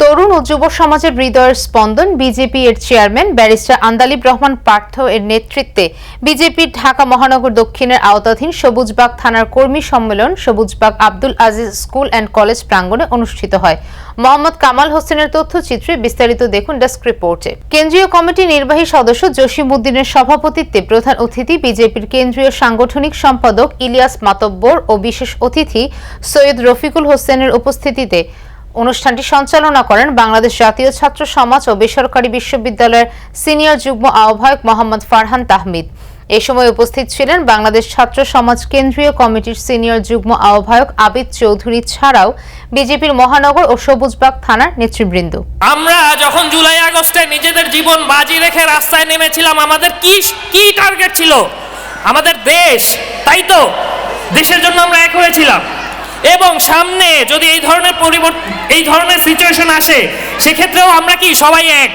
তরুণ ও যুব সমাজের হৃদয়ের স্পন্দন বিজেপি এর চেয়ারম্যান ব্যারিস্টার আন্দালিব রহমান পার্থ এর নেতৃত্বে বিজেপির ঢাকা মহানগর দক্ষিণের আওতাধীন সবুজবাগ থানার কর্মী সম্মেলন Sabujbag Abdul Aziz school and college প্রাঙ্গণে অনুষ্ঠিত হয়। মোহাম্মদ কামাল হোসেনের তথ্যচিত্রে বিস্তারিত দেখুন ডেস্ক রিপোর্টে। কেন্দ্রীয় কমিটি নির্বাহী সদস্য জসিম উদ্দিনের সভাপতিত্বে প্রধান অতিথি বিজেপির কেন্দ্রীয় সাংগঠনিক সম্পাদক ইলিয়াস মাতব্বর ও বিশেষ অতিথি সৈয়দ রফিকুল হোসেনের উপস্থিতিতে অনুষ্ঠানটি সঞ্চালনা করেন বাংলাদেশ জাতীয় ছাত্র সমাজ ও বেসরকারি বিশ্ববিদ্যালয়ের সিনিয়র যুগ্ম আহ্বায়ক মোহাম্মদ ফারহান তাহমিদ। এ সময় উপস্থিত ছিলেন বাংলাদেশ ছাত্র সমাজ কেন্দ্রীয় কমিটির সিনিয়র যুগ্ম আহ্বায়ক আবিদ চৌধুরী ছাড়াও বিজেপির মহানগর ও সবুজবাগ থানার নেতৃবৃন্দ। আমরা যখন জুলাই আগস্টে নিজেদের জীবন বাজি রেখে রাস্তায় নেমেছিলাম, আমাদের কি কি টার্গেট ছিল? আমাদের দেশ, তাই তো? দেশের জন্য আমরা এক হয়েছিলাম। এবং সামনে যদি এই ধরনের পরিবর্তন এই ধরনের সিচুয়েশন আসে সেক্ষেত্রেও আমরা কি সবাই এক?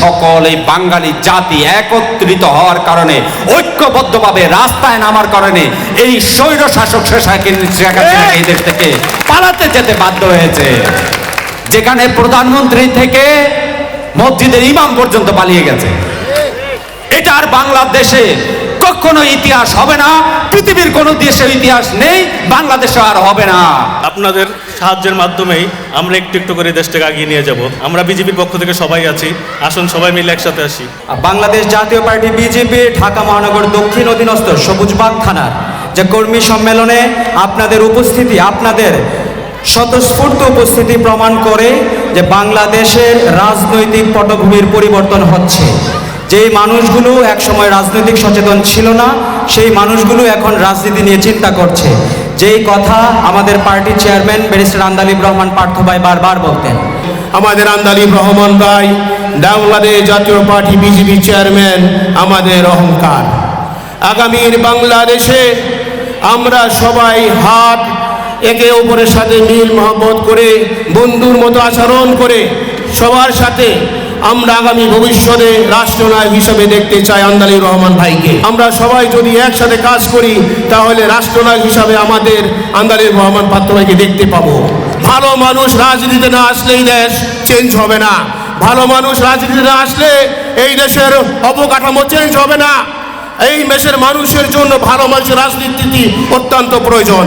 সকল এই বাঙালি জাতি একত্রিত হওয়ার কারণে ঐক্যবদ্ধভাবে রাস্তায় নামার কারণে এই স্বৈর শাসক শেখ এই দেশ থেকে পালাতে যেতে বাধ্য হয়েছে। যেখানে প্রধানমন্ত্রী থেকে মসজিদের ইমাম পর্যন্ত পালিয়ে গেছে। এটা আর বাংলাদেশে কখনো ইতিহাস হবে না পৃথিবীর কোনো দেশে ইতিহাস নেই বাংলাদেশে আর হবে না। আপনাদের সাহায্যের মাধ্যমেই আমরা একটু একটু করে দেশটাকে আগিয়ে নিয়ে যাব। আমরা বিজেপির পক্ষ থেকে সবাই আছি আসুন সবাই মিলে একসাথে আসি। বাংলাদেশ জাতীয় পার্টি বিজেপি ঢাকা মহানগর দক্ষিণ অধীনস্থ সবুজবাগ থানার যে কর্মী সম্মেলনে আপনাদের উপস্থিতি আপনাদের স্বতঃস্ফূর্ত উপস্থিতি প্রমাণ করে যে বাংলাদেশের রাজনৈতিক পটভূমির পরিবর্তন হচ্ছে। যেই মানুষগুলো একসময় রাজনৈতিক সচেতন ছিল না, সেই মানুষগুলো এখন রাজনীতি নিয়ে চিন্তা করছে। যেই কথা আমাদের পার্টির চেয়ারম্যান ব্যারিস্টার আন্দালিব রহমান পার্থ ভাই বারবার বলতেন। আমাদের আন্দালিব রহমান ভাই, বাংলাদেশ জাতীয় পার্টি বিজেপি চেয়ারম্যান, আমাদের অহংকার। আগামীর বাংলাদেশে আমরা সবাই হাত একে অপরের সাথে মিল মহব্বত করে, বন্ধুর মতো আচরণ করে, সবার সাথে আমরা আগামী ভবিষ্যতে রাষ্ট্রনায়ক হিসেবে দেখতে চাই আন্দালিব রহমান ভাইকে। আমরা সবাই যদি একসাথে কাজ করি, তাহলে রাষ্ট্রনায়ক হিসাবে আমাদের আন্দালিব রহমান পাত্র ভাইকে দেখতে পাবো। ভালো মানুষ রাজনীতিতে না আসলেই দেশ চেঞ্জ হবে না। ভালো মানুষ রাজনীতিতে না আসলে এই দেশের অবকাঠামো চেঞ্জ হবে না। এই দেশের মানুষের জন্য ভালো মানুষের রাজনীতি অত্যন্ত প্রয়োজন।